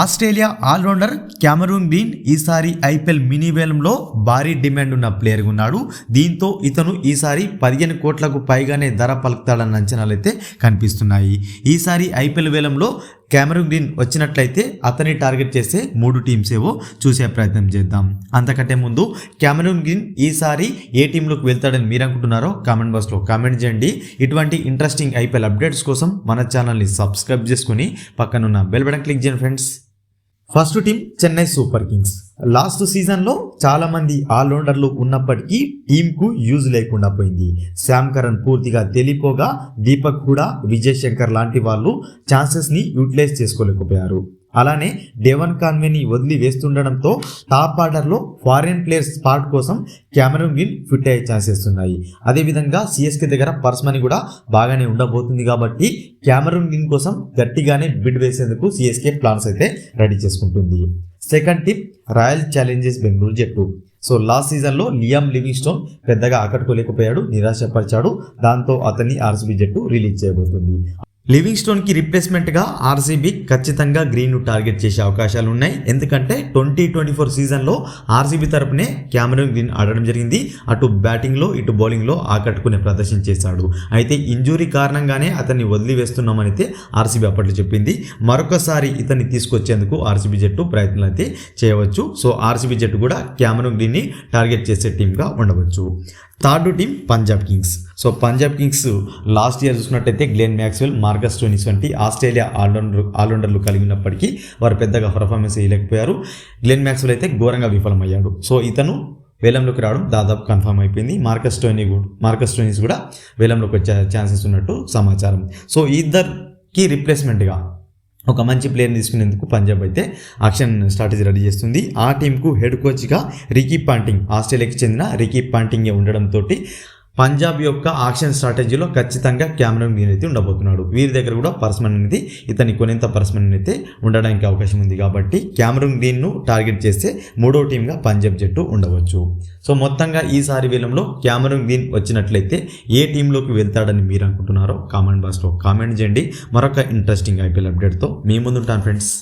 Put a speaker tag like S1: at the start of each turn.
S1: Australia allrounder Cameron Green ఈసారి IPL mini వేలంలో భారీ డిమాండ్ ఉన్న ప్లేయర్ ఉన్నాడు. దీంతో ఇతను ఈసారి పదిహేను కోట్లకు పైగానే ధర పలుకుతాడన్న అంచనాలు అయితే కనిపిస్తున్నాయి. ఈసారి ఐపీఎల్ వేలంలో క్యామరూన్ గ్రీన్ వచ్చినట్లయితే అతని టార్గెట్ చేసే మూడు టీమ్స్ ఏవో చూసే ప్రయత్నం చేద్దాం. అంతకంటే ముందు క్యామరూన్ గ్రీన్ ఈసారి ఏ టీంలోకి వెళ్తాడని మీరు అనుకుంటున్నారో కామెంట్ బాక్స్లో కామెంట్ చేయండి. ఇటువంటి ఇంట్రెస్టింగ్ ఐపీఎల్ అప్డేట్స్ కోసం మన ఛానల్ని సబ్స్క్రైబ్ చేసుకుని పక్కనున్న బెల్ బటన్ క్లిక్ చేయండి friends. First team Chennai super kings last సీజన్లో చాలామంది ఆల్రౌండర్లు ఉన్నప్పటికీ టీంకు యూజ్ లేకుండా పోయింది. శ్యామ్ కరణ్ పూర్తిగా తెలిపోగా దీపక్ కూడా విజయ్ శంకర్ లాంటి వాళ్ళు ఛాన్సెస్ని యూటిలైజ్ చేసుకోలేకపోయారు. అలానే డెవన్ కాన్వేని వదిలి వేస్తుండడంతో టాప్ ఆర్డర్లో ఫారిన్ ప్లేయర్స్ స్పాట్ కోసం క్యామెరూన్ గ్రీన్ ఫిట్ అయ్యే ఛాన్సెస్ ఉన్నాయి. అదేవిధంగా సిఎస్కే దగ్గర పర్స్ మనీ కూడా బాగానే ఉండబోతుంది కాబట్టి క్యామెరూన్ గ్రీన్ కోసం గట్టిగానే బిడ్ వేసేందుకు సిఎస్కే ప్లాన్స్ అయితే రెడీ చేసుకుంటుంది. Second tip royal challengers Bengaluru జట్టు. సో లాస్ట్ సీజన్లో లియామ్ లివింగ్ స్టోన్ పెద్దగా ఆకట్టుకోలేకపోయాడు నిరాశపరిచాడు. దాంతో అతన్ని ఆర్సీబీ జట్టు రిలీజ్ చేయబోతుంది. లివింగ్ స్టోన్కి రిప్లేస్మెంట్గా ఆర్సీబీ ఖచ్చితంగా గ్రీన్ను టార్గెట్ చేసే అవకాశాలు ఉన్నాయి ఎందుకంటే ట్వంటీ ట్వంటీ ఫోర్ సీజన్లో ఆర్సీబీ తరపునే క్యామరూన్ గ్రీన్ ఆడడం జరిగింది. అటు బ్యాటింగ్లో ఇటు బౌలింగ్లో ఆకట్టుకునే ప్రదర్శన చేశాడు. అయితే ఇంజురీ కారణంగానే అతన్ని వదిలివేస్తున్నామని అయితే ఆర్సీబీ అప్పట్లో చెప్పింది. మరొకసారి ఇతన్ని తీసుకొచ్చేందుకు ఆర్సీబీ జట్టు ప్రయత్నాలు అయితే చేయవచ్చు. సో ఆర్సీబీ జట్టు కూడా క్యామరూన్ గ్రీన్ని టార్గెట్ చేసే టీంగా ఉండవచ్చు. Third team Punjab kings so Punjab kings last year చూసినట్టయితే గ్లెన్ మ్యాక్స్వెల్ మార్గస్ టోనిస్ వంటి ఆస్ట్రేలియా ఆల్రౌండర్ ఆల్రౌండర్లు కలిగినప్పటికీ వారు పెద్దగా పర్ఫార్మెన్స్ చేయలేకపోయారు. గ్లెన్ మ్యాక్స్వెల్ అయితే ఘోరంగా విఫలమయ్యాడు. సో ఇతను వేలంలోకి రావడం దాదాపు కన్ఫర్మ్ అయిపోయింది. మార్కస్ టోనీ కూడా మార్కస్ టోనీస్ కూడా వేలంలోకి వచ్చే ఛాన్సెస్ ఉన్నట్టు సమాచారం. సో ఇద్దరికి రిప్లేస్మెంట్గా ఒక మంచి ప్లేయర్ని తీసుకునేందుకు పంజాబ్ అయితే ఆక్షన్ స్ట్రాటజీ రెడీ చేస్తుంది. ఆ టీంకు హెడ్ కోచ్గా రికీ పాంటింగ్ ఆస్ట్రేలియాకి చెందిన రికీ పాంటింగ్ ఉండడంతో పంజాబ్ యొక్క ఆక్షన్ స్ట్రాటజీలో ఖచ్చితంగా క్యామరన్ గ్రీన్ అయితే ఉండబోతున్నాడు. వీరి దగ్గర కూడా పర్సమన్ అనేది ఇతని కొనింత పర్సమన్ అయితే ఉండడానికి అవకాశం ఉంది కాబట్టి క్యామరన్ గ్రీన్ను టార్గెట్ చేస్తే మూడో టీంగా పంజాబ్ జట్టు ఉండవచ్చు. సో మొత్తంగా ఈసారి వేలంలో క్యామరన్ గ్రీన్ వచ్చినట్లయితే ఏ టీంలోకి వెళ్తాడని మీరు అనుకుంటున్నారో కామెంట్ బాక్స్లో కామెంట్ చేయండి. మరొక ఇంట్రెస్టింగ్ ఐపీఎల్ అప్డేట్తో మీ ముందుంటాను ఫ్రెండ్స్.